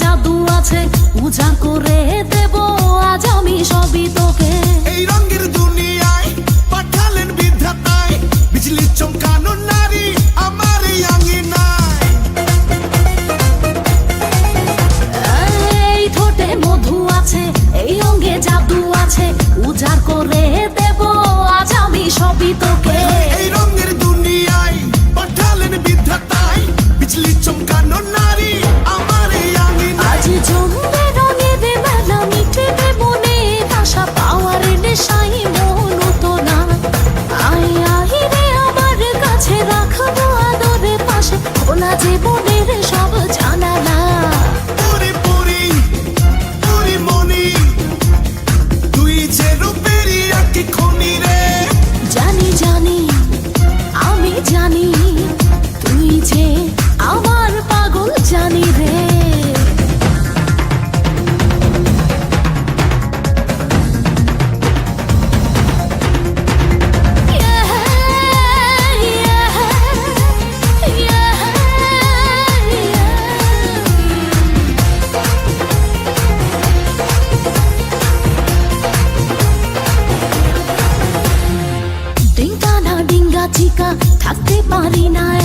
জাদু আছে পূজা করে দেব। আজ আমি সবই না জীবন থাকতে পারি না